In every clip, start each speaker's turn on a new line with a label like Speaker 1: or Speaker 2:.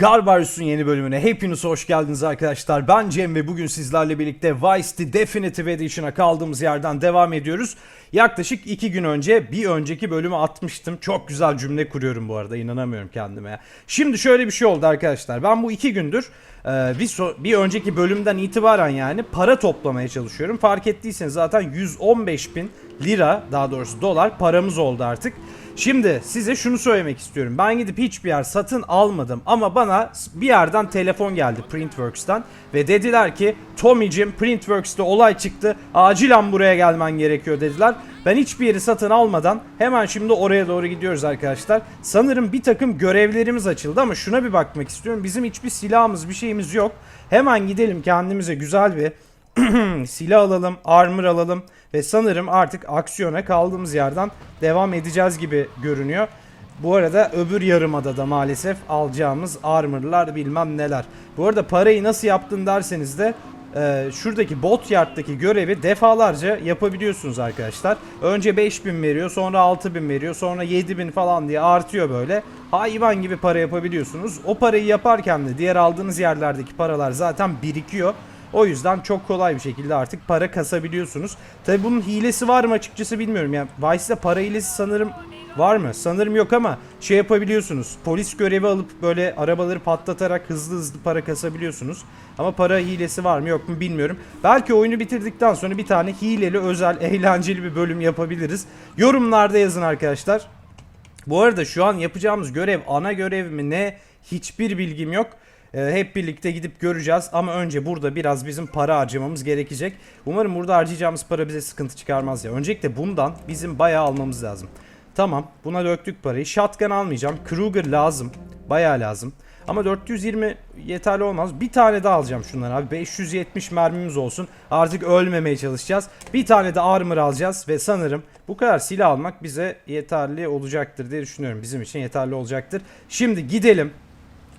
Speaker 1: Garbarius'un yeni bölümüne hepiniz hoş geldiniz arkadaşlar. Ben Cem ve bugün sizlerle birlikte Vice City Definitive Edition'a kaldığımız yerden devam ediyoruz. Yaklaşık iki gün önce bir önceki bölümü atmıştım. Çok güzel cümle kuruyorum bu arada inanamıyorum kendime. Şimdi şöyle bir şey oldu arkadaşlar. Ben bu iki gündür e, bir önceki bölümden itibaren yani para toplamaya çalışıyorum. Fark ettiyseniz zaten 115 bin lira daha doğrusu dolar paramız oldu artık. Şimdi size şunu söylemek istiyorum. Ben gidip hiçbir yer satın almadım ama bana bir yerden telefon geldi Printworks'tan ve dediler ki Tommy'cim Printworks'te olay çıktı. Acilen buraya gelmen gerekiyor dediler. Ben hiçbir yeri satın almadan hemen şimdi oraya doğru gidiyoruz arkadaşlar. Sanırım bir takım görevlerimiz açıldı ama şuna bir bakmak istiyorum. Bizim hiçbir silahımız bir şeyimiz yok. Hemen gidelim kendimize güzel bir silah alalım, armor alalım ve sanırım artık aksiyona kaldığımız yerden devam edeceğiz gibi görünüyor. Bu arada öbür yarımada da maalesef alacağımız armorlar bilmem neler. Bu arada parayı nasıl yaptın derseniz de e, şuradaki bot yardtaki görevi defalarca yapabiliyorsunuz arkadaşlar. Önce 5000 veriyor sonra 6000 veriyor sonra 7000 falan diye artıyor böyle. Hayvan gibi para yapabiliyorsunuz. O parayı yaparken de diğer aldığınız yerlerdeki paralar zaten birikiyor. O yüzden çok kolay bir şekilde artık para kasabiliyorsunuz. Tabi bunun hilesi var mı açıkçası bilmiyorum. Yani Vice'de para hilesi sanırım var mı? Sanırım yok ama şey yapabiliyorsunuz. Polis görevi alıp böyle arabaları patlatarak hızlı hızlı para kasabiliyorsunuz. Ama para hilesi var mı yok mu bilmiyorum. Belki oyunu bitirdikten sonra bir tane hileli özel eğlenceli bir bölüm yapabiliriz. Yorumlarda yazın arkadaşlar. Bu arada şu an yapacağımız görev ana görev mi ne hiçbir bilgim yok. Ee, hep birlikte gidip göreceğiz ama önce burada biraz bizim para harcamamız gerekecek. Umarım burada harcayacağımız para bize sıkıntı çıkarmaz ya. Öncelikle bundan bizim bayağı almamız lazım. Tamam buna döktük parayı. Shotgun almayacağım. Kruger lazım. Bayağı lazım. Ama 420 yeterli olmaz. Bir tane daha alacağım şundan abi. 570 mermimiz olsun. Artık ölmemeye çalışacağız. Bir tane de armor alacağız ve sanırım bu kadar silah almak bize yeterli olacaktır diye düşünüyorum. Bizim için yeterli olacaktır. Şimdi gidelim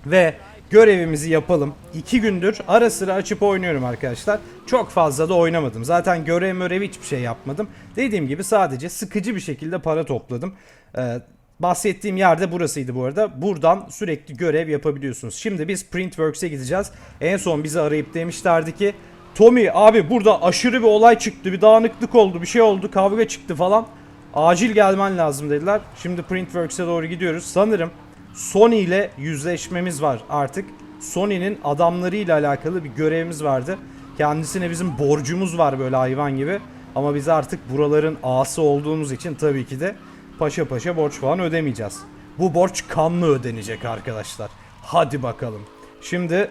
Speaker 1: ve görevimizi yapalım. İki gündür ara sıra açıp oynuyorum arkadaşlar. Çok fazla da oynamadım. Zaten görev mörev hiçbir şey yapmadım. Dediğim gibi sadece sıkıcı bir şekilde para topladım. Ee, bahsettiğim yerde burasıydı bu arada. Buradan sürekli görev yapabiliyorsunuz. Şimdi biz Printworks'e gideceğiz. En son bizi arayıp demişlerdi ki Tommy abi burada aşırı bir olay çıktı. Bir dağınıklık oldu. Bir şey oldu. Kavga çıktı falan. Acil gelmen lazım dediler. Şimdi Printworks'e doğru gidiyoruz. Sanırım Sony ile yüzleşmemiz var artık. Sony'nin adamlarıyla alakalı bir görevimiz vardı. Kendisine bizim borcumuz var böyle hayvan gibi. Ama biz artık buraların ağası olduğumuz için tabii ki de paşa paşa borç falan ödemeyeceğiz. Bu borç kanlı ödenecek arkadaşlar. Hadi bakalım. Şimdi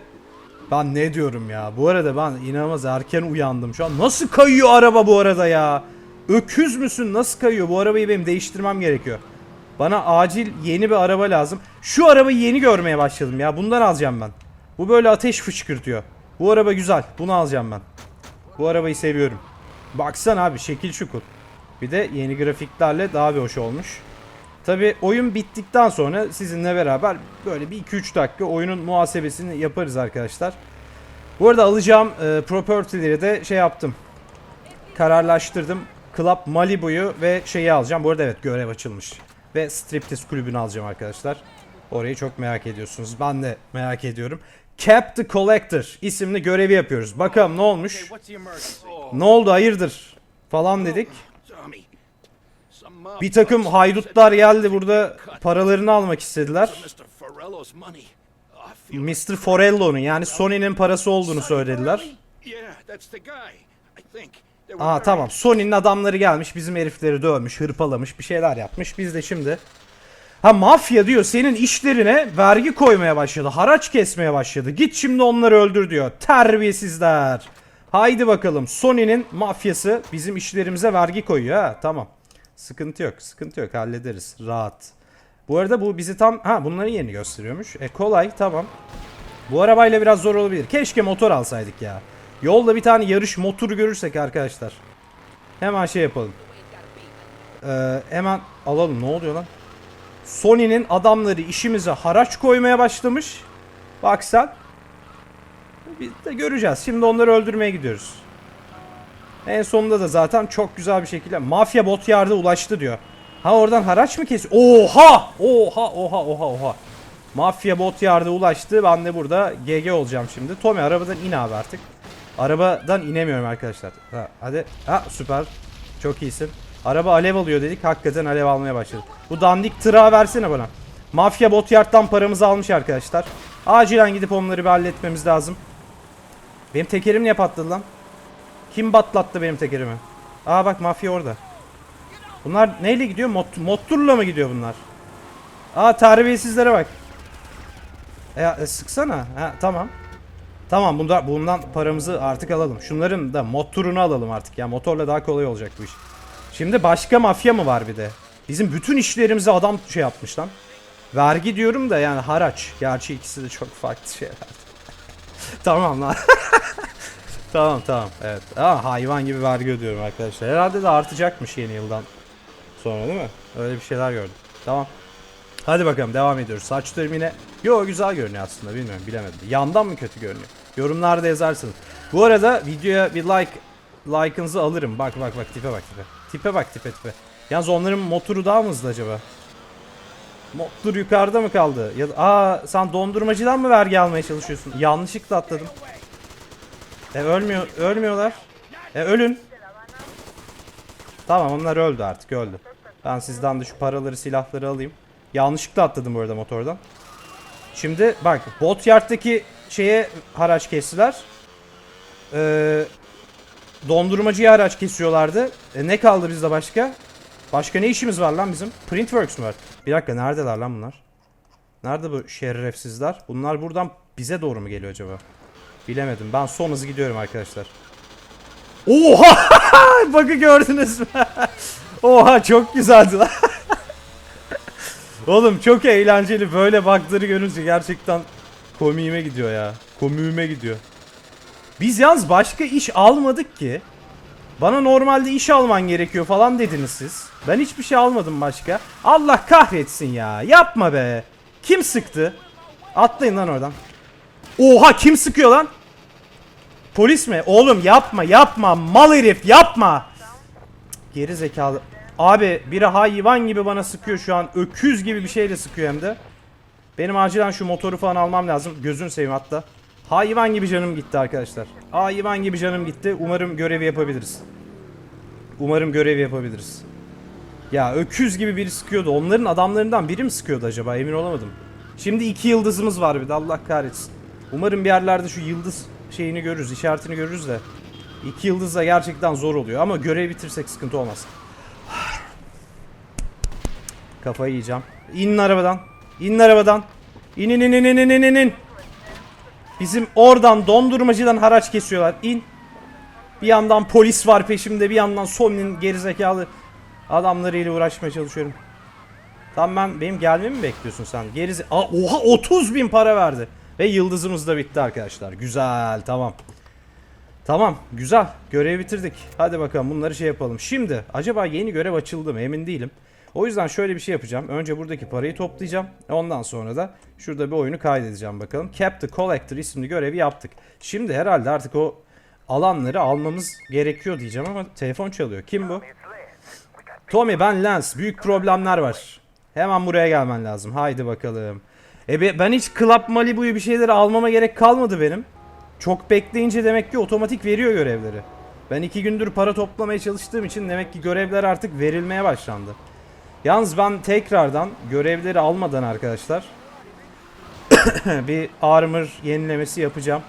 Speaker 1: ben ne diyorum ya? Bu arada ben inanılmaz erken uyandım şu an. Nasıl kayıyor araba bu arada ya? Öküz müsün? Nasıl kayıyor? Bu arabayı benim değiştirmem gerekiyor. Bana acil yeni bir araba lazım. Şu arabayı yeni görmeye başladım ya. Bundan alacağım ben. Bu böyle ateş fışkırtıyor. Bu araba güzel. Bunu alacağım ben. Bu arabayı seviyorum. Baksana abi şekil şukul. Bir de yeni grafiklerle daha bir hoş olmuş. Tabi oyun bittikten sonra sizinle beraber böyle bir 2-3 dakika oyunun muhasebesini yaparız arkadaşlar. Bu arada alacağım e, property'leri de şey yaptım. Kararlaştırdım. Club Malibu'yu ve şeyi alacağım. Bu arada evet görev açılmış. Ve Striptease kulübünü alacağım arkadaşlar. Orayı çok merak ediyorsunuz. Ben de merak ediyorum. Cap the Collector isimli görevi yapıyoruz. Bakalım ne olmuş?
Speaker 2: Emergency?
Speaker 1: Ne oldu hayırdır? Falan dedik. Bir takım haydutlar geldi burada paralarını almak istediler.
Speaker 2: Mr.
Speaker 1: Mr. Forello'nun yani Sony'nin parası olduğunu söylediler. Aa tamam Sony'nin adamları gelmiş bizim herifleri dövmüş hırpalamış bir şeyler yapmış. Biz de şimdi Ha mafya diyor senin işlerine vergi koymaya başladı. Haraç kesmeye başladı. Git şimdi onları öldür diyor. Terbiyesizler. Haydi bakalım Sony'nin mafyası bizim işlerimize vergi koyuyor ha. Tamam. Sıkıntı yok. Sıkıntı yok. Hallederiz. Rahat. Bu arada bu bizi tam ha bunları yeni gösteriyormuş. E kolay tamam. Bu arabayla biraz zor olabilir. Keşke motor alsaydık ya. Yolda bir tane yarış motoru görürsek arkadaşlar. Hemen şey yapalım. Ee, hemen alalım. Ne oluyor lan? Sony'nin adamları işimize haraç koymaya başlamış. Bak sen. Biz de göreceğiz. Şimdi onları öldürmeye gidiyoruz. En sonunda da zaten çok güzel bir şekilde mafya bot yardı ulaştı diyor. Ha oradan haraç mı kesiyor? Oha! Oha oha oha oha. Mafya bot yardı ulaştı. Ben de burada GG olacağım şimdi. Tommy arabadan in abi artık. Arabadan inemiyorum arkadaşlar. Ha, hadi. Ha süper. Çok iyisin. Araba alev alıyor dedik. Hakikaten alev almaya başladı. Bu dandik tırağı versene bana. Mafya bot yardtan paramızı almış arkadaşlar. Acilen gidip onları bir halletmemiz lazım. Benim tekerim niye patladı lan? Kim batlattı benim tekerimi? Aa bak mafya orada. Bunlar neyle gidiyor? Mot motorla mı gidiyor bunlar? Aa terbiyesizlere bak. E, e, sıksana. Ha, tamam. Tamam bunda, bundan paramızı artık alalım. Şunların da motorunu alalım artık. Ya motorla daha kolay olacak bu iş. Şimdi başka mafya mı var bir de? Bizim bütün işlerimizi adam şey yapmış lan. Vergi diyorum da yani haraç. Gerçi ikisi de çok farklı şeyler. tamam lan. tamam tamam evet. Aa, hayvan gibi vergi ödüyorum arkadaşlar. Herhalde de artacakmış yeni yıldan sonra değil mi? Öyle bir şeyler gördüm. Tamam. Hadi bakalım devam ediyoruz. Saçlarım yine yo güzel görünüyor aslında bilmiyorum bilemedim. Yandan mı kötü görünüyor? Yorumlarda yazarsınız. Bu arada videoya bir like like'ınızı alırım. Bak bak bak tipe bak tipe. Tipe bak tipe tipe. Yalnız onların motoru daha mı hızlı acaba? Motor yukarıda mı kaldı? Ya aa sen dondurmacıdan mı vergi almaya çalışıyorsun? Yanlışlıkla atladım. E ölmüyor ölmüyorlar. E ölün. Tamam onlar öldü artık öldü. Ben sizden de şu paraları silahları alayım. Yanlışlıkla atladım bu arada motordan. Şimdi bak bot yardtaki şeye haraç kestiler. Ee, dondurmacıya haraç kesiyorlardı. E, ne kaldı bizde başka? Başka ne işimiz var lan bizim? Printworks mu var? Bir dakika neredeler lan bunlar? Nerede bu şerefsizler? Bunlar buradan bize doğru mu geliyor acaba? Bilemedim. Ben son hızı gidiyorum arkadaşlar. Oha! Bakı gördünüz mü? Oha çok güzeldi lan. Oğlum çok eğlenceli. Böyle bug'ları görünce gerçekten komiğime gidiyor ya. Komiğime gidiyor. Biz yalnız başka iş almadık ki. Bana normalde iş alman gerekiyor falan dediniz siz. Ben hiçbir şey almadım başka. Allah kahretsin ya. Yapma be. Kim sıktı? Atlayın lan oradan. Oha kim sıkıyor lan? Polis mi? Oğlum yapma yapma. Mal herif yapma. Geri zekalı. Abi biri hayvan gibi bana sıkıyor şu an. Öküz gibi bir şeyle sıkıyor hem de. Benim acilen şu motoru falan almam lazım. Gözün seveyim hatta. Hayvan gibi canım gitti arkadaşlar. Hayvan gibi canım gitti. Umarım görevi yapabiliriz. Umarım görevi yapabiliriz. Ya öküz gibi biri sıkıyordu. Onların adamlarından biri mi sıkıyordu acaba? Emin olamadım. Şimdi iki yıldızımız var bir de Allah kahretsin. Umarım bir yerlerde şu yıldız şeyini görürüz, işaretini görürüz de. İki yıldız da gerçekten zor oluyor ama görevi bitirsek sıkıntı olmaz. Kafayı yiyeceğim. İnin arabadan. İnin arabadan. İnin inin inin inin inin. Bizim oradan dondurmacıdan haraç kesiyorlar. İn. Bir yandan polis var peşimde. Bir yandan Sony'nin gerizekalı adamlarıyla uğraşmaya çalışıyorum. Tamam ben benim gelmemi mi bekliyorsun sen? Gerize Aa, oha 30 bin para verdi. Ve yıldızımız da bitti arkadaşlar. Güzel tamam. Tamam güzel. Görevi bitirdik. Hadi bakalım bunları şey yapalım. Şimdi acaba yeni görev açıldı mı emin değilim. O yüzden şöyle bir şey yapacağım. Önce buradaki parayı toplayacağım. Ondan sonra da şurada bir oyunu kaydedeceğim bakalım. Cap the Collector isimli görevi yaptık. Şimdi herhalde artık o alanları almamız gerekiyor diyeceğim ama telefon çalıyor. Kim bu? Tommy ben Lance. Büyük problemler var. Hemen buraya gelmen lazım. Haydi bakalım. E be- ben hiç Club Malibu'yu bir şeyleri almama gerek kalmadı benim. Çok bekleyince demek ki otomatik veriyor görevleri. Ben iki gündür para toplamaya çalıştığım için demek ki görevler artık verilmeye başlandı. Yalnız ben tekrardan görevleri almadan arkadaşlar bir armor yenilemesi yapacağım.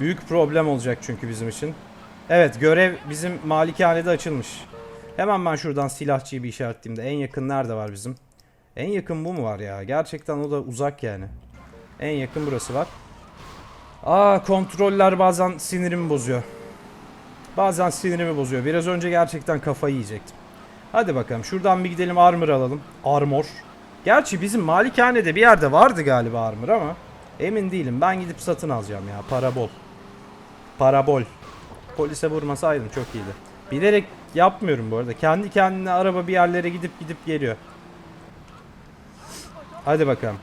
Speaker 1: Büyük problem olacak çünkü bizim için. Evet görev bizim malikanede açılmış. Hemen ben şuradan silahçıyı bir işaretleyeyim de en yakın nerede var bizim? En yakın bu mu var ya? Gerçekten o da uzak yani. En yakın burası var. Aa kontroller bazen sinirimi bozuyor. Bazen sinirimi bozuyor. Biraz önce gerçekten kafayı yiyecektim. Hadi bakalım şuradan bir gidelim armor alalım. Armor. Gerçi bizim malikanede bir yerde vardı galiba armor ama emin değilim. Ben gidip satın alacağım ya. Para bol. Para bol. Polise vurmasaydım çok iyiydi. Bilerek yapmıyorum bu arada. Kendi kendine araba bir yerlere gidip gidip geliyor. Hadi bakalım.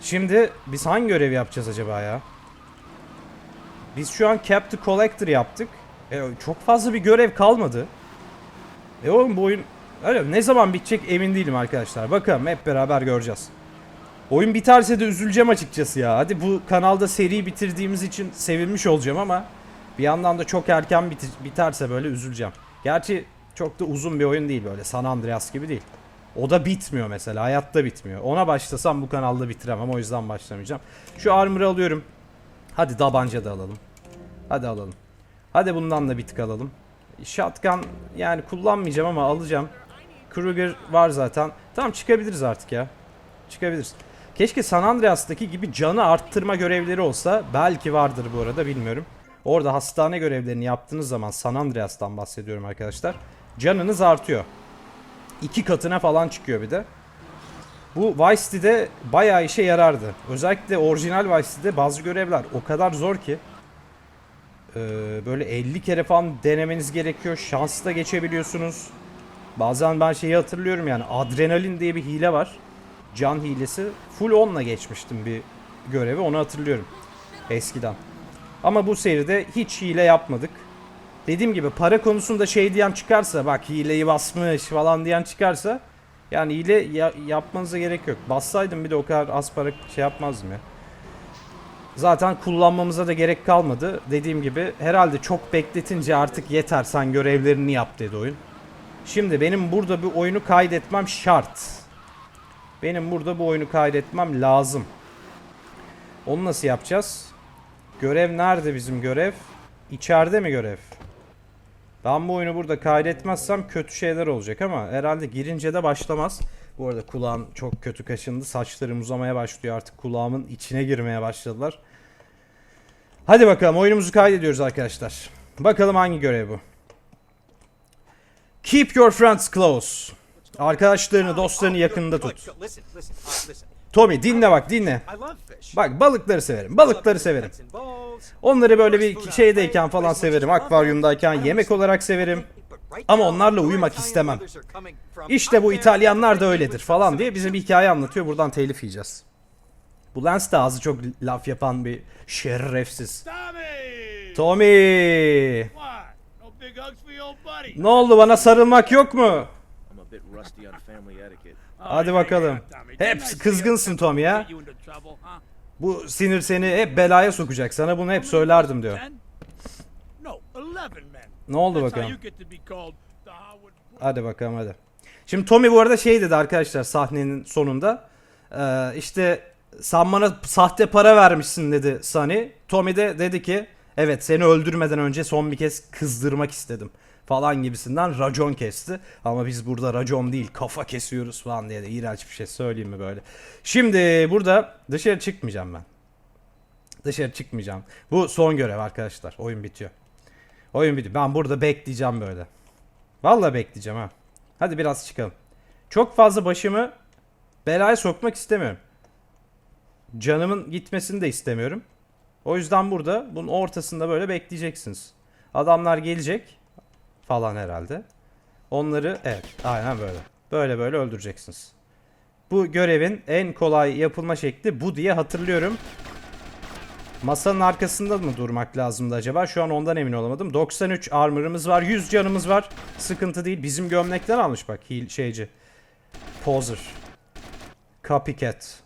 Speaker 1: Şimdi biz hangi görev yapacağız acaba ya? Biz şu an Cap the Collector yaptık. E, çok fazla bir görev kalmadı. E oğlum bu oyun öyle ne zaman bitecek emin değilim arkadaşlar. Bakalım hep beraber göreceğiz. Oyun biterse de üzüleceğim açıkçası ya. Hadi bu kanalda seri bitirdiğimiz için sevinmiş olacağım ama bir yandan da çok erken biti- biterse böyle üzüleceğim. Gerçi çok da uzun bir oyun değil böyle San Andreas gibi değil. O da bitmiyor mesela. Hayatta bitmiyor. Ona başlasam bu kanalda bitiremem. O yüzden başlamayacağım. Şu armor'ı alıyorum. Hadi tabanca da alalım. Hadi alalım. Hadi bundan da bir tık alalım. Shotgun yani kullanmayacağım ama alacağım. Kruger var zaten. Tamam çıkabiliriz artık ya. Çıkabiliriz. Keşke San Andreas'taki gibi canı arttırma görevleri olsa. Belki vardır bu arada bilmiyorum. Orada hastane görevlerini yaptığınız zaman San Andreas'tan bahsediyorum arkadaşlar. Canınız artıyor. İki katına falan çıkıyor bir de. Bu Vice City'de bayağı işe yarardı. Özellikle orijinal Vice City'de bazı görevler o kadar zor ki. Böyle 50 kere falan denemeniz gerekiyor. Şansla geçebiliyorsunuz. Bazen ben şeyi hatırlıyorum yani adrenalin diye bir hile var. Can hilesi. Full onunla geçmiştim bir görevi onu hatırlıyorum. Eskiden. Ama bu seride hiç hile yapmadık. Dediğim gibi para konusunda şey diyen çıkarsa bak hileyi basmış falan diyen çıkarsa yani hile ya- yapmanıza gerek yok. Bassaydım bir de o kadar az para şey yapmazdım ya. Zaten kullanmamıza da gerek kalmadı. Dediğim gibi herhalde çok bekletince artık yeter sen görevlerini yap dedi oyun. Şimdi benim burada bir oyunu kaydetmem şart. Benim burada bu oyunu kaydetmem lazım. Onu nasıl yapacağız? Görev nerede bizim görev? İçeride mi görev? Ben bu oyunu burada kaydetmezsem kötü şeyler olacak ama herhalde girince de başlamaz. Bu arada kulağım çok kötü kaşındı. Saçlarım uzamaya başlıyor artık kulağımın içine girmeye başladılar. Hadi bakalım oyunumuzu kaydediyoruz arkadaşlar. Bakalım hangi görev bu? Keep your friends close. Arkadaşlarını, dostlarını yakınında tut. Tommy dinle bak dinle. Bak balıkları severim. Balıkları severim. Onları böyle bir şeydeyken falan severim. Akvaryumdayken yemek olarak severim. Ama onlarla uyumak istemem. İşte bu İtalyanlar da öyledir falan diye bize bir hikaye anlatıyor. Buradan telif yiyeceğiz. Bu Lens de ağzı çok laf yapan bir şerefsiz.
Speaker 2: Tommy!
Speaker 1: Ne oldu bana sarılmak yok mu? Hadi bakalım. Hep kızgınsın Tommy ya. Bu sinir seni hep belaya sokacak. Sana bunu hep söylerdim diyor.
Speaker 2: No, 11 men.
Speaker 1: Ne oldu bakalım? Hadi bakalım hadi. Şimdi Tommy bu arada şey dedi arkadaşlar sahnenin sonunda. Ee, işte sen bana sahte para vermişsin dedi Sunny. Tommy de dedi ki evet seni öldürmeden önce son bir kez kızdırmak istedim falan gibisinden racon kesti. Ama biz burada racon değil kafa kesiyoruz falan diye de iğrenç bir şey söyleyeyim mi böyle. Şimdi burada dışarı çıkmayacağım ben. Dışarı çıkmayacağım. Bu son görev arkadaşlar. Oyun bitiyor. Oyun bitiyor. Ben burada bekleyeceğim böyle. Vallahi bekleyeceğim ha. Hadi biraz çıkalım. Çok fazla başımı belaya sokmak istemiyorum. Canımın gitmesini de istemiyorum. O yüzden burada bunun ortasında böyle bekleyeceksiniz. Adamlar gelecek falan herhalde. Onları evet aynen böyle. Böyle böyle öldüreceksiniz. Bu görevin en kolay yapılma şekli bu diye hatırlıyorum. Masanın arkasında mı durmak lazımdı acaba? Şu an ondan emin olamadım. 93 armor'ımız var. 100 canımız var. Sıkıntı değil. Bizim gömlekten almış bak şeyci. Poser. Copycat.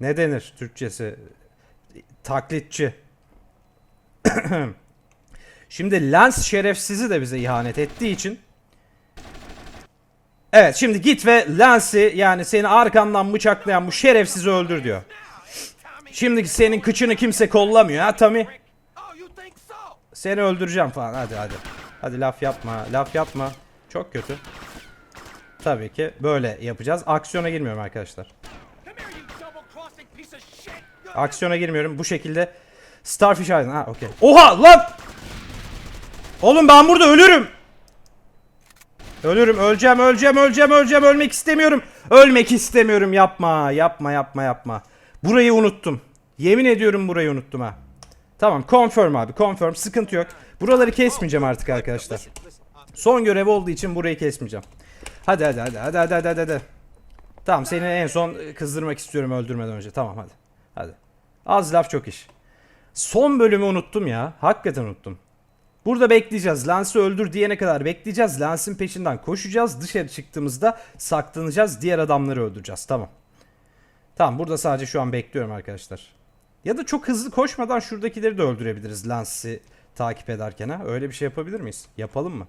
Speaker 1: Ne denir Türkçesi? Taklitçi. Şimdi Lens şerefsizi de bize ihanet ettiği için Evet şimdi git ve Lens'i yani seni arkandan bıçaklayan bu şerefsizi öldür diyor. Şimdi senin kıçını kimse kollamıyor ha
Speaker 3: so?
Speaker 1: Seni öldüreceğim falan hadi hadi. Hadi laf yapma laf yapma. Çok kötü. Tabii ki böyle yapacağız. Aksiyona girmiyorum arkadaşlar. Aksiyona girmiyorum. Bu şekilde Starfish Island. Ha okey. Oha lan! Oğlum ben burada ölürüm. Ölürüm. Öleceğim, öleceğim, öleceğim, öleceğim. Ölmek istemiyorum. Ölmek istemiyorum. Yapma, yapma, yapma, yapma. Burayı unuttum. Yemin ediyorum burayı unuttum ha. Tamam, confirm abi, confirm. Sıkıntı yok. Buraları kesmeyeceğim artık arkadaşlar. Son görev olduğu için burayı kesmeyeceğim. Hadi hadi hadi hadi hadi hadi. hadi. Tamam seni en son kızdırmak istiyorum öldürmeden önce. Tamam hadi. Hadi. Az laf çok iş. Son bölümü unuttum ya. Hakikaten unuttum. Burada bekleyeceğiz. Lens'i öldür diyene kadar bekleyeceğiz. Lens'in peşinden koşacağız. Dışarı çıktığımızda saklanacağız. Diğer adamları öldüreceğiz. Tamam. Tamam burada sadece şu an bekliyorum arkadaşlar. Ya da çok hızlı koşmadan şuradakileri de öldürebiliriz Lens'i takip ederken ha. Öyle bir şey yapabilir miyiz? Yapalım mı?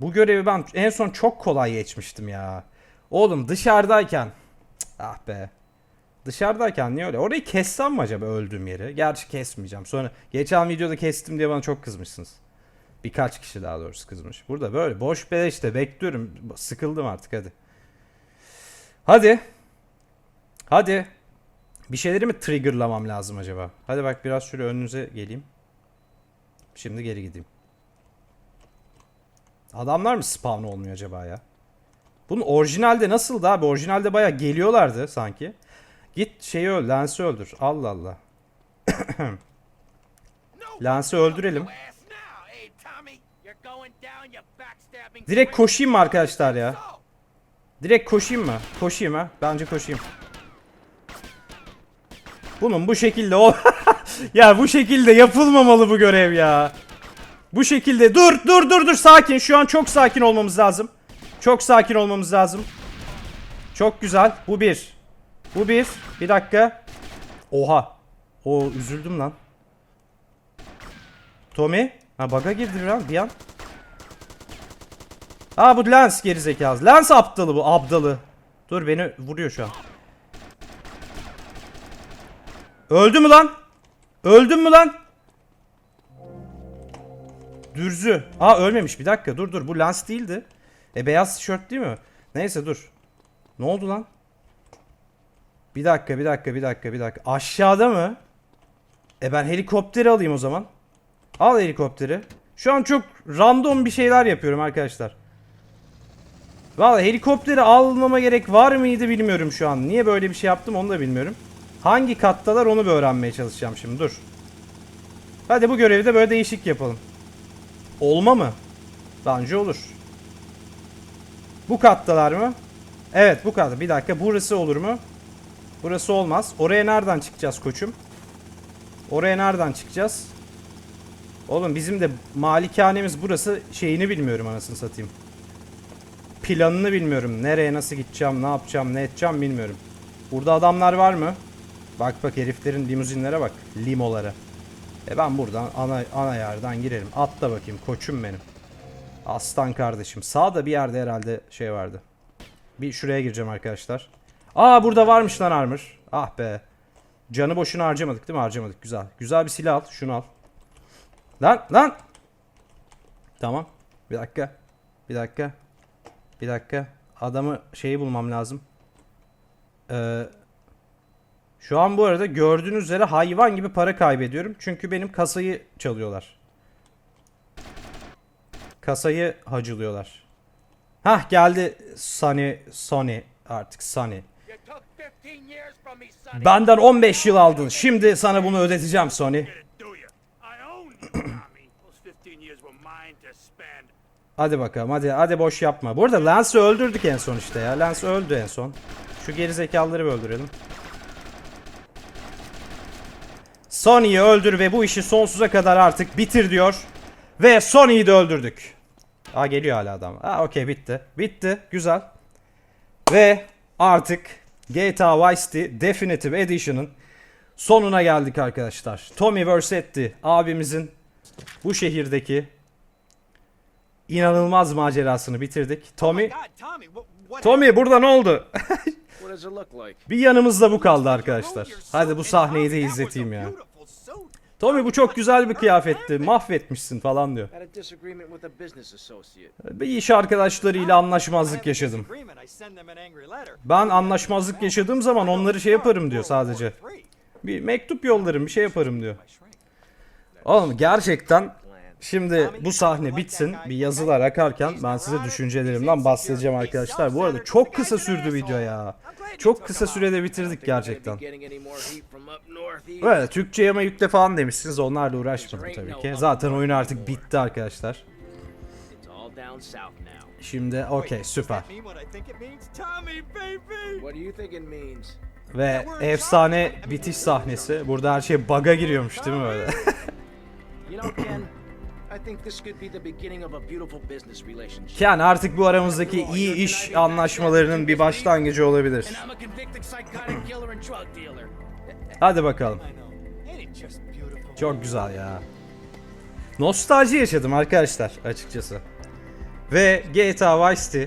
Speaker 1: Bu görevi ben en son çok kolay geçmiştim ya. Oğlum dışarıdayken. Ah be. Dışarıdayken niye öyle? Orayı kessem mi acaba öldüğüm yeri? Gerçi kesmeyeceğim. Sonra geçen videoda kestim diye bana çok kızmışsınız. Birkaç kişi daha doğrusu kızmış. Burada böyle boş beleşte bekliyorum. Sıkıldım artık hadi. Hadi. Hadi. Bir şeyleri mi triggerlamam lazım acaba? Hadi bak biraz şöyle önünüze geleyim. Şimdi geri gideyim. Adamlar mı spawn olmuyor acaba ya? Bunun orijinalde nasıldı abi? Orijinalde baya geliyorlardı sanki. Git şeyi öl, Lens'i öldür. Allah Allah. Lens'i öldürelim. Direkt koşayım mı arkadaşlar ya? Direkt koşayım mı? Koşayım ha. Bence koşayım. Bunun bu şekilde ol Ya bu şekilde yapılmamalı bu görev ya. Bu şekilde dur dur dur dur sakin. Şu an çok sakin olmamız lazım. Çok sakin olmamız lazım. Çok güzel. Bu bir. Bu bir. Bir dakika. Oha. O üzüldüm lan. Tommy. Ha baga girdi lan bir an. Aa bu Lens gerizekalı. Lens aptalı bu abdalı. Dur beni vuruyor şu an. Öldü mü lan? Öldün mü lan? Dürzü. Aa ölmemiş bir dakika dur dur bu Lens değildi. E beyaz tişört değil mi? Neyse dur. Ne oldu lan? Bir dakika bir dakika bir dakika bir dakika. Aşağıda mı? E ben helikopteri alayım o zaman. Al helikopteri. Şu an çok random bir şeyler yapıyorum arkadaşlar. Vallahi helikopteri almama gerek var mıydı bilmiyorum şu an. Niye böyle bir şey yaptım onu da bilmiyorum. Hangi kattalar onu bir öğrenmeye çalışacağım şimdi dur. Hadi bu görevi de böyle değişik yapalım. Olma mı? Bence olur. Bu kattalar mı? Evet bu katta. Bir dakika burası olur mu? Burası olmaz. Oraya nereden çıkacağız koçum? Oraya nereden çıkacağız? Oğlum bizim de malikanemiz burası şeyini bilmiyorum anasını satayım planını bilmiyorum. Nereye nasıl gideceğim, ne yapacağım, ne edeceğim bilmiyorum. Burada adamlar var mı? Bak bak heriflerin limuzinlere bak. Limolara. E ben buradan ana, ana yerden girelim. Atla bakayım koçum benim. Aslan kardeşim. Sağda bir yerde herhalde şey vardı. Bir şuraya gireceğim arkadaşlar. Aa burada varmış lan armor. Ah be. Canı boşuna harcamadık değil mi? Harcamadık. Güzel. Güzel bir silah al. Şunu al. Lan lan. Tamam. Bir dakika. Bir dakika. Bir dakika. Adamı şeyi bulmam lazım. Ee, şu an bu arada gördüğünüz üzere hayvan gibi para kaybediyorum. Çünkü benim kasayı çalıyorlar. Kasayı hacılıyorlar. Hah geldi Sunny, Sony artık Sunny.
Speaker 3: You took 15 years from me, sonny.
Speaker 1: Benden 15 yıl aldın. Şimdi sana bunu ödeteceğim Sony.
Speaker 2: Get it, do you? I own you, Tommy. Those 15 years were mine to spend.
Speaker 1: Hadi bakalım hadi hadi boş yapma. Bu arada Lance'ı öldürdük en son işte ya. Lance öldü en son. Şu gerizekalıları bir öldürelim. Sony'yi öldür ve bu işi sonsuza kadar artık bitir diyor. Ve Sony'yi de öldürdük. Aa geliyor hala adam. Aa okey bitti. Bitti. Güzel. Ve artık GTA Vice City Definitive Edition'ın sonuna geldik arkadaşlar. Tommy Versetti abimizin bu şehirdeki inanılmaz macerasını bitirdik. Tommy,
Speaker 3: God, Tommy,
Speaker 1: burada ne oldu? Bir yanımızda bu kaldı arkadaşlar. Hadi bu sahneyi de izleteyim ya. Tommy bu çok güzel bir kıyafetti. Mahvetmişsin falan diyor. Bir iş arkadaşlarıyla anlaşmazlık yaşadım. Ben anlaşmazlık yaşadığım zaman onları şey yaparım diyor sadece. Bir mektup yollarım, bir şey yaparım diyor. Oğlum gerçekten. Şimdi bu sahne bitsin bir yazılar akarken ben size düşüncelerimden bahsedeceğim arkadaşlar. Bu arada çok kısa sürdü video ya. Çok kısa sürede bitirdik gerçekten. Evet Türkçe yama yükle falan demişsiniz onlarla uğraşmadım tabii ki. Zaten oyun artık bitti arkadaşlar. Şimdi okey süper. Ve efsane bitiş sahnesi. Burada her şey bug'a giriyormuş değil mi böyle? Yani artık bu aramızdaki iyi iş anlaşmalarının bir başlangıcı olabilir. Hadi bakalım. Çok güzel ya. Nostalji yaşadım arkadaşlar açıkçası. Ve GTA Vice City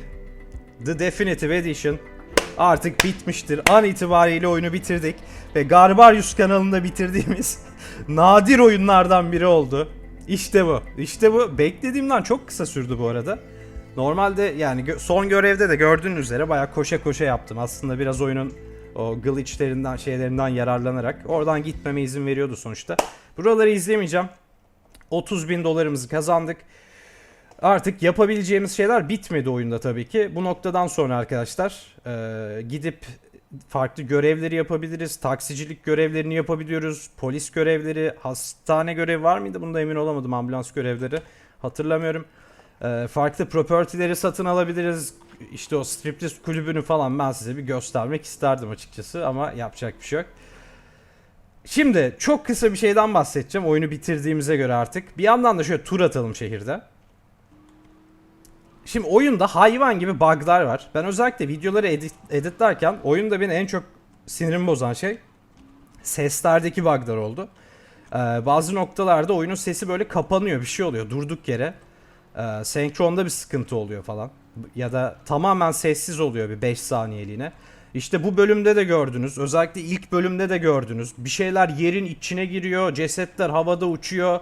Speaker 1: The Definitive Edition artık bitmiştir. An itibariyle oyunu bitirdik. Ve Garbarius kanalında bitirdiğimiz nadir oyunlardan biri oldu. İşte bu. İşte bu. Beklediğimden çok kısa sürdü bu arada. Normalde yani son görevde de gördüğünüz üzere bayağı koşa koşa yaptım. Aslında biraz oyunun o glitchlerinden şeylerinden yararlanarak oradan gitmeme izin veriyordu sonuçta. Buraları izlemeyeceğim. 30 bin dolarımızı kazandık. Artık yapabileceğimiz şeyler bitmedi oyunda tabii ki. Bu noktadan sonra arkadaşlar e, gidip farklı görevleri yapabiliriz. Taksicilik görevlerini yapabiliyoruz. Polis görevleri, hastane görevi var mıydı? Bunda emin olamadım. Ambulans görevleri. Hatırlamıyorum. E, farklı property'leri satın alabiliriz. İşte o striptease kulübünü falan ben size bir göstermek isterdim açıkçası ama yapacak bir şey yok. Şimdi çok kısa bir şeyden bahsedeceğim oyunu bitirdiğimize göre artık. Bir yandan da şöyle tur atalım şehirde. Şimdi oyunda hayvan gibi bug'lar var. Ben özellikle videoları edit, editlerken oyunda beni en çok sinirimi bozan şey seslerdeki bug'lar oldu. Ee, bazı noktalarda oyunun sesi böyle kapanıyor bir şey oluyor durduk yere. Ee, senkronda bir sıkıntı oluyor falan. Ya da tamamen sessiz oluyor bir 5 saniyeliğine. İşte bu bölümde de gördünüz. Özellikle ilk bölümde de gördünüz. Bir şeyler yerin içine giriyor. Cesetler havada uçuyor.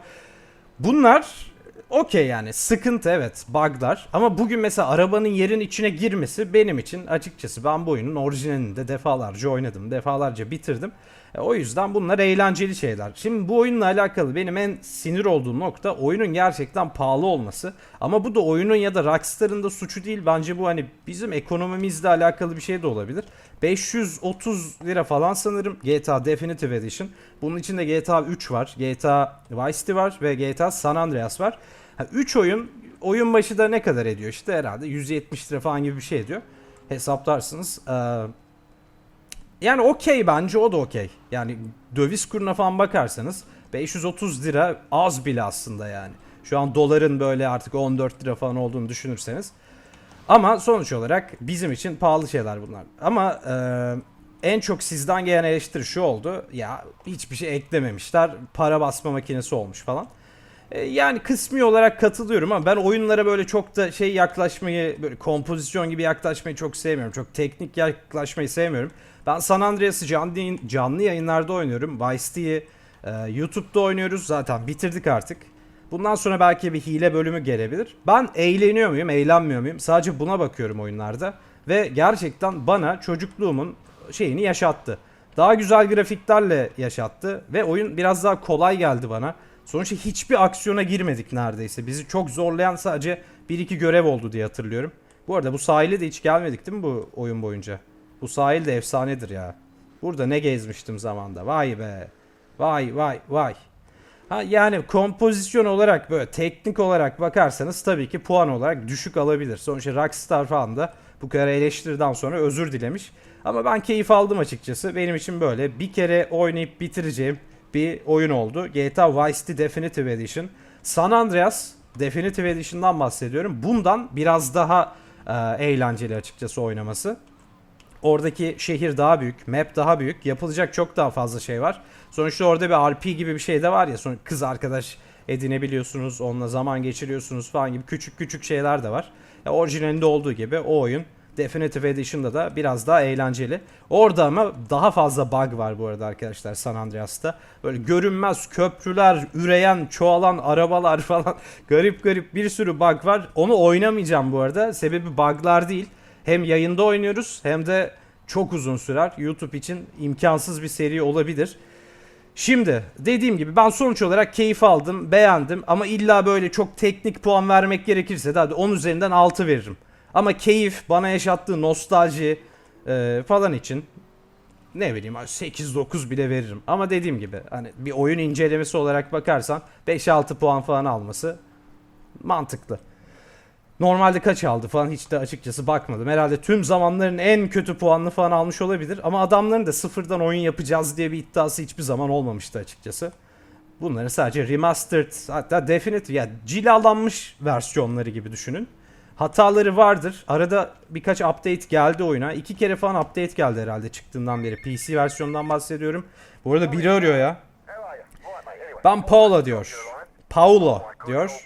Speaker 1: Bunlar okey yani sıkıntı evet bug'lar. Ama bugün mesela arabanın yerin içine girmesi benim için açıkçası ben bu oyunun orijinalini de defalarca oynadım. Defalarca bitirdim. E, o yüzden bunlar eğlenceli şeyler. Şimdi bu oyunla alakalı benim en sinir olduğum nokta oyunun gerçekten pahalı olması. Ama bu da oyunun ya da Rockstar'ın da suçu değil. Bence bu hani bizim ekonomimizle alakalı bir şey de olabilir. 530 lira falan sanırım GTA Definitive Edition. Bunun içinde GTA 3 var, GTA Vice City var ve GTA San Andreas var. 3 oyun oyun başı da ne kadar ediyor işte herhalde 170 lira falan gibi bir şey ediyor. Hesaplarsınız. Ee, yani okey bence o da okey. Yani döviz kuruna falan bakarsanız 530 lira az bile aslında yani. Şu an doların böyle artık 14 lira falan olduğunu düşünürseniz. Ama sonuç olarak bizim için pahalı şeyler bunlar. Ama e, en çok sizden gelen eleştiri şu oldu. Ya hiçbir şey eklememişler. Para basma makinesi olmuş falan. E, yani kısmi olarak katılıyorum ama ben oyunlara böyle çok da şey yaklaşmayı, böyle kompozisyon gibi yaklaşmayı çok sevmiyorum. Çok teknik yaklaşmayı sevmiyorum. Ben San Andreas'ı canlı, canlı yayınlarda oynuyorum. Vice e, YouTube'da oynuyoruz. Zaten bitirdik artık. Bundan sonra belki bir hile bölümü gelebilir. Ben eğleniyor muyum, eğlenmiyor muyum? Sadece buna bakıyorum oyunlarda. Ve gerçekten bana çocukluğumun şeyini yaşattı. Daha güzel grafiklerle yaşattı. Ve oyun biraz daha kolay geldi bana. Sonuçta hiçbir aksiyona girmedik neredeyse. Bizi çok zorlayan sadece bir iki görev oldu diye hatırlıyorum. Bu arada bu sahile de hiç gelmedik değil mi bu oyun boyunca? Bu sahil de efsanedir ya. Burada ne gezmiştim zamanda. Vay be. Vay vay vay. Ha yani kompozisyon olarak böyle teknik olarak bakarsanız tabii ki puan olarak düşük alabilir. Sonuçta Rockstar falan da bu kadar eleştiriden sonra özür dilemiş. Ama ben keyif aldım açıkçası. Benim için böyle bir kere oynayıp bitireceğim bir oyun oldu. GTA Vice City Definitive Edition. San Andreas Definitive Edition'dan bahsediyorum. Bundan biraz daha e, eğlenceli açıkçası oynaması. Oradaki şehir daha büyük, map daha büyük. Yapılacak çok daha fazla şey var. Sonuçta orada bir RP gibi bir şey de var ya. Sonra kız arkadaş edinebiliyorsunuz, onunla zaman geçiriyorsunuz falan gibi küçük küçük şeyler de var. Ya orijinalinde olduğu gibi o oyun Definitive Edition'da da biraz daha eğlenceli. Orada ama daha fazla bug var bu arada arkadaşlar San Andreas'ta. Böyle görünmez köprüler, üreyen, çoğalan arabalar falan garip garip bir sürü bug var. Onu oynamayacağım bu arada. Sebebi buglar değil. Hem yayında oynuyoruz hem de çok uzun sürer. YouTube için imkansız bir seri olabilir. Şimdi dediğim gibi ben sonuç olarak keyif aldım, beğendim ama illa böyle çok teknik puan vermek gerekirse de hadi 10 üzerinden 6 veririm. Ama keyif, bana yaşattığı nostalji e, falan için ne bileyim 8-9 bile veririm. Ama dediğim gibi hani bir oyun incelemesi olarak bakarsan 5-6 puan falan alması mantıklı. Normalde kaç aldı falan hiç de açıkçası bakmadım. Herhalde tüm zamanların en kötü puanını falan almış olabilir. Ama adamların da sıfırdan oyun yapacağız diye bir iddiası hiçbir zaman olmamıştı açıkçası. Bunların sadece remastered hatta definitive yani cilalanmış versiyonları gibi düşünün. Hataları vardır. Arada birkaç update geldi oyuna. İki kere falan update geldi herhalde çıktığından beri. PC versiyonundan bahsediyorum. Bu arada biri arıyor ya. Ben Paula diyor. Paulo diyor.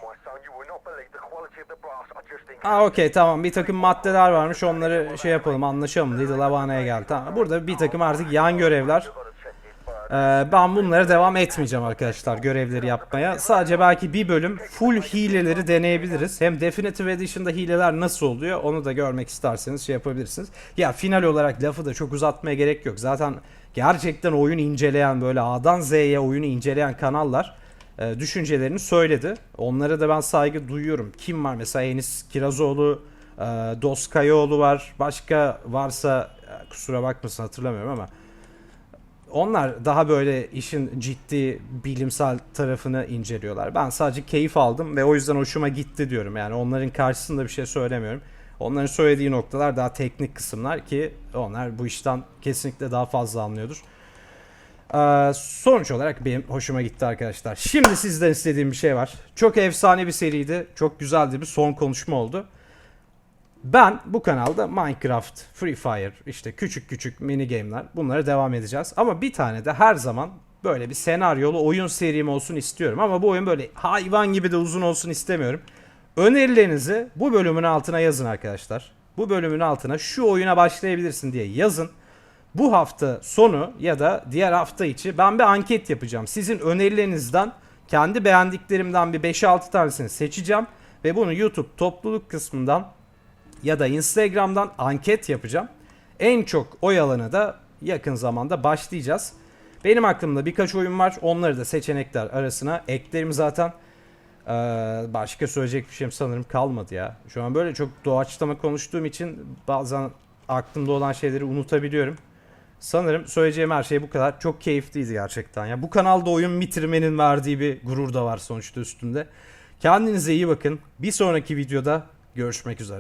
Speaker 1: Aa okey tamam bir takım maddeler varmış onları şey yapalım anlaşalım Little Havana'ya geldi. Tamam. Burada bir takım artık yan görevler. Ee, ben bunlara devam etmeyeceğim arkadaşlar görevleri yapmaya. Sadece belki bir bölüm full hileleri deneyebiliriz. Hem Definitive Edition'da hileler nasıl oluyor onu da görmek isterseniz şey yapabilirsiniz. Ya final olarak lafı da çok uzatmaya gerek yok. Zaten gerçekten oyun inceleyen böyle A'dan Z'ye oyunu inceleyen kanallar düşüncelerini söyledi. Onlara da ben saygı duyuyorum. Kim var mesela Enis Kirazoğlu, e, Doskayoğlu var. Başka varsa e, kusura bakmasın hatırlamıyorum ama onlar daha böyle işin ciddi bilimsel tarafını inceliyorlar. Ben sadece keyif aldım ve o yüzden hoşuma gitti diyorum. Yani onların karşısında bir şey söylemiyorum. Onların söylediği noktalar daha teknik kısımlar ki onlar bu işten kesinlikle daha fazla anlıyordur. Ee, sonuç olarak benim hoşuma gitti arkadaşlar. Şimdi sizden istediğim bir şey var. Çok efsane bir seriydi. Çok güzeldi bir son konuşma oldu. Ben bu kanalda Minecraft, Free Fire, işte küçük küçük mini game'ler bunlara devam edeceğiz. Ama bir tane de her zaman böyle bir senaryolu oyun serim olsun istiyorum. Ama bu oyun böyle hayvan gibi de uzun olsun istemiyorum. Önerilerinizi bu bölümün altına yazın arkadaşlar. Bu bölümün altına şu oyuna başlayabilirsin diye yazın. Bu hafta sonu ya da diğer hafta içi ben bir anket yapacağım. Sizin önerilerinizden kendi beğendiklerimden bir 5-6 tanesini seçeceğim. Ve bunu YouTube topluluk kısmından ya da Instagram'dan anket yapacağım. En çok oy alana da yakın zamanda başlayacağız. Benim aklımda birkaç oyun var. Onları da seçenekler arasına eklerim zaten. Ee, başka söyleyecek bir şeyim sanırım kalmadı ya. Şu an böyle çok doğaçlama konuştuğum için bazen aklımda olan şeyleri unutabiliyorum. Sanırım söyleyeceğim her şey bu kadar. Çok keyifliydi gerçekten. Ya bu kanalda oyun bitirmenin verdiği bir gurur da var sonuçta üstünde. Kendinize iyi bakın. Bir sonraki videoda görüşmek üzere.